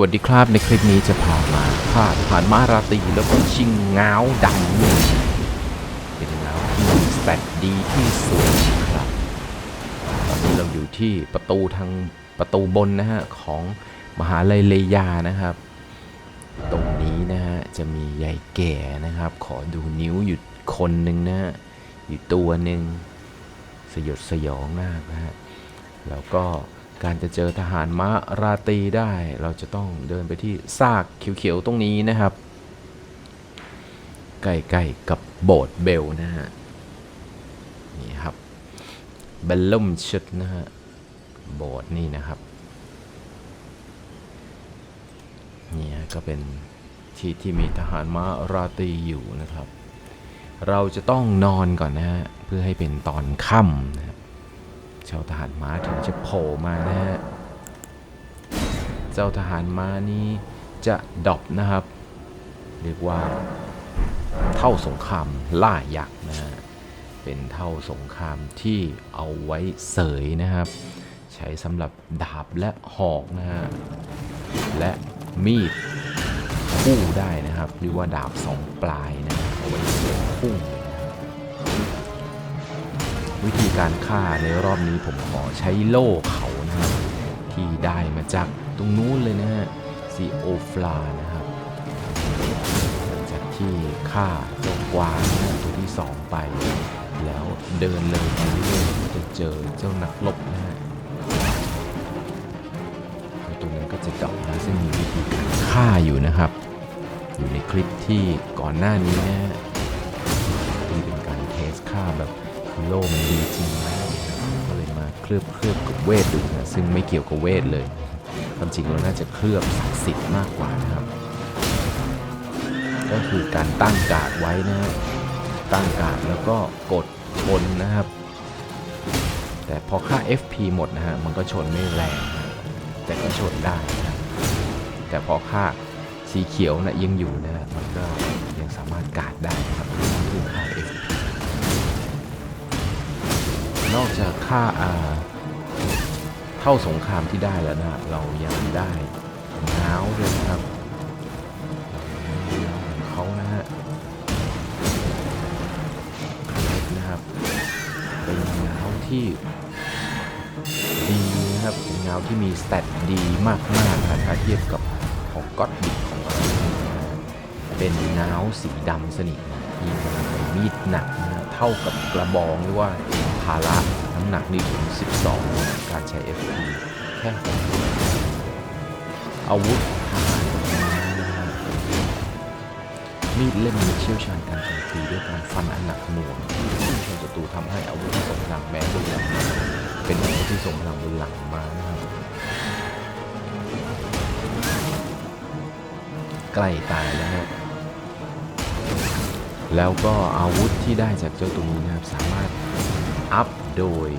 วัสดีครับในคลิปนี้จะพามาพาดผ่านมาราตีแล้วก็ชิงเงาดำเนี่ยเป็นเงาที่สแตทดีที่สุดครับตอนนี้เราอยู่ที่ประตูทางประตูบนนะฮะของมหาลัยเลยานะครับ ตรงนี้นะฮะจะมียายแก่นะครับ ขอดูนิ้วอยู่คนหนึ่งนะฮะอยู่ตัวหนึ่งสยดสยองมากนะฮะแล้วก็ การจะเจอทหารม้าราตรีได้ เราจะต้องเดินไปที่ซากเขียวๆตรงนี้นะครับ ใกล้ๆกับโบสถ์เบลนะฮะนี่ครับเบลลุ่มชุดนะฮะโบสถ์นี่นะครับนี่ก็เป็นที่ที่มีทหารม้าราตรีอยู่นะครับ เราจะต้องนอนก่อนนะฮะเพื่อให้เป็นตอนค่ำนะครับ เจ้าทหารม้าถึงจะโผล่มานะฮะ เจ้าทหารม้านี้จะดอปนะครับ เรียกว่าเท่าสงครามล่ายักษ์นะฮะ เป็นเท่าสงครามที่เอาไว้เสยนะครับ ใช้สำหรับดาบและหอกนะฮะ และมีดคู่ได้นะครับ หรือว่าดาบสองปลายนะเอาไว้เสยบพุ่ วิธีการฆ่าในรอบนี้ผมขอใช้โล่เขานะครับที่ได้มาจากตรงนู้นเลยนะฮะซีโอฟลานะครับหลังจากที่ฆ่าเจ้ากวางนะตัวที่สองไป แล้วเดินเลยไปเรื่อยๆจะเจอเจ้านักรบนะฮะตัวนั้นก็จะดอกนะซึ่งมีวิธีการฆ่าอยู่นะครับ อยู่ในคลิปที่ก่อนหน้านี้นะฮะ แบบคือโล่มันดีจริงไหมก็เลยมาเคลือบเคลือบกับเวทดูนะซึ่งไม่เกี่ยวกับเวทเลยความจริงเราน่าจะเคลือบศักดิ์สิทธิ์มากกว่านะครับ ก็คือการตั้งการ์ดไว้นะตั้งการ์ดแล้วก็กดชนนะครับ แต่พอค่า FP หมดนะฮะมันก็ชนไม่แรงนะแต่ก็ชนได้นะแต่พอค่าสีเขียวนะยังอยู่นะมันก็ยังสามารถกาดได้นะครับ จากค่าอาเท่าสงครามที่ได้แล้วนะเรายังได้ง้าวด้วยครับของเขานะฮะนะครับเป็นง้าวที่ดีนะครับเป็นง้าวที่มีสเตตดีมากๆนะถ้าเทียบกับของก็อดบิดของเราเป็นง้าวสีดำสนิทมีมีดหนักนะฮะเท่ากับกระบองหรือว่าภาระำหนักนี่ถึง 12 การใช้ FP แค่อาวุธทหารมีดเล่มนี้เชี่ยวชาญการโจมตีด้วยการฟันอันหนักหน่วงที่ชนศัตรูทำให้อาวุธที่ทรงพลังแม้บนหลังเป็นอาวุธที่ทรงพลังบนหลังมานะครับใกล้ตายแล้วฮะแล้วก็อาวุธที่ได้จากเจ้าตัวนี้นะครับสามารถ อัพโดย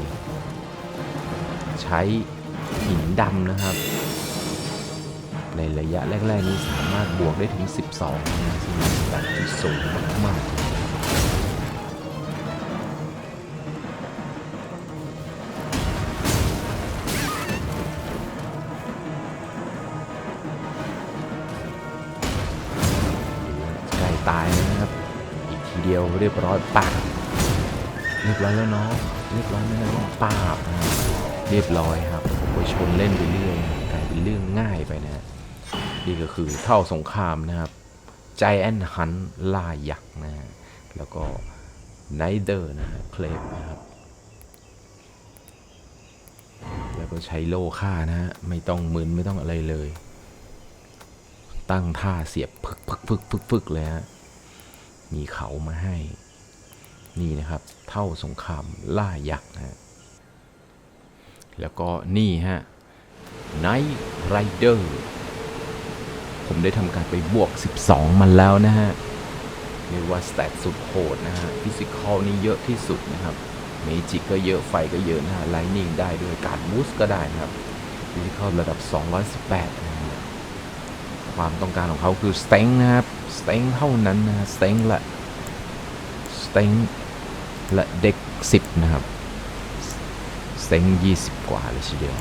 ใช้หินดำนะครับ ในระยะแรก ๆ นี้สามารถบวกได้ถึง 12นะซึ่งเป็นสแตทที่สูงมากๆใกล้ตายนะครับ อีกทีเดียวเรียบร้อยปาก เรียบร้อยแล้วเนาะเรียบร้อยแล้วเนาะปาบเรียบร้อยครับผมไปชนเล่นไปเรื่อยกลายเป็นเรื่องง่ายไปนะฮะนี่ก็คือเท่าสงครามนะครับใจแอนฮันล่ายักษ์นะฮะแล้วก็ไนเดอร์นะฮะเคลฟนะครับแล้วก็ใช้โล่ฆ่านะฮะไม่ต้องมึนไม่ต้องอะไรเลย ตั้งท่าเสียบพึกพึกพึกพึกพึกเลยฮะมีเขามาให้ นี่นะครับ เท่าสงครามล่ายักษ์นะฮะแล้วก็นี่ฮะไนท์ไรเดอร์ผมได้ทำการไปบวก 12 มันแล้วนะฮะเรียกว่าสแตทสุดโหดนะฮะฟิสิกอลนี่เยอะที่สุดนะครับเมจิกก็เยอะไฟก็เยอะนะฮะไลนิ่งได้ด้วยการบูสก็ได้นะครับฟิสิกอลระดับ 218นะฮะความต้องการของเขาคือสเต็งนะครับสเต็งเท่านั้นนะฮะสเต็งละสเต็ง และเด็ก 10 นะครับเต็ง20 กว่าเลยทีเดียว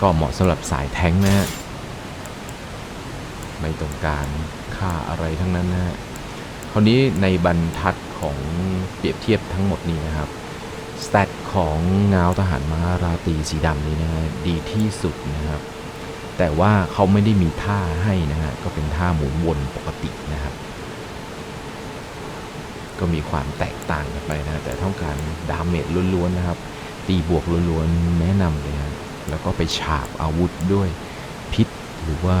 ก็เหมาะสำหรับสายแท้งนะฮะไม่ต้องการค่าอะไรทั้งนั้นนะฮะคราวนี้ในบรรทัดของเปรียบเทียบทั้งหมดนี้นะครับสแตทของเงาทหารม้าราตรีสีดำนี้นะฮะดีที่สุดนะครับ แต่ว่าเขาไม่ได้มีท่าให้นะฮะก็เป็นท่าหมุนวนปกตินะครับ ก็มีความแตกต่างกันไปนะแต่ต้องการดาเมจล้วนๆนะครับ ตีบวกล้วนๆแนะนำเลยฮะแล้วก็ไปฉาบอาวุธด้วยพิษหรือว่า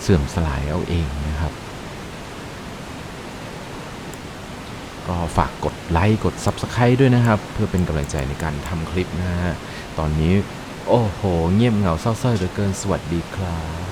เสื่อมสลายเอาเองนะครับ ก็ฝากกดไลค์กด Subscribe ด้วยนะครับ เพื่อเป็นกำลังใจในการทำคลิปนะฮะตอนนี้ โอ้โห เงียบเหงาเศร้าๆเหลือเกินสวัสดีครับ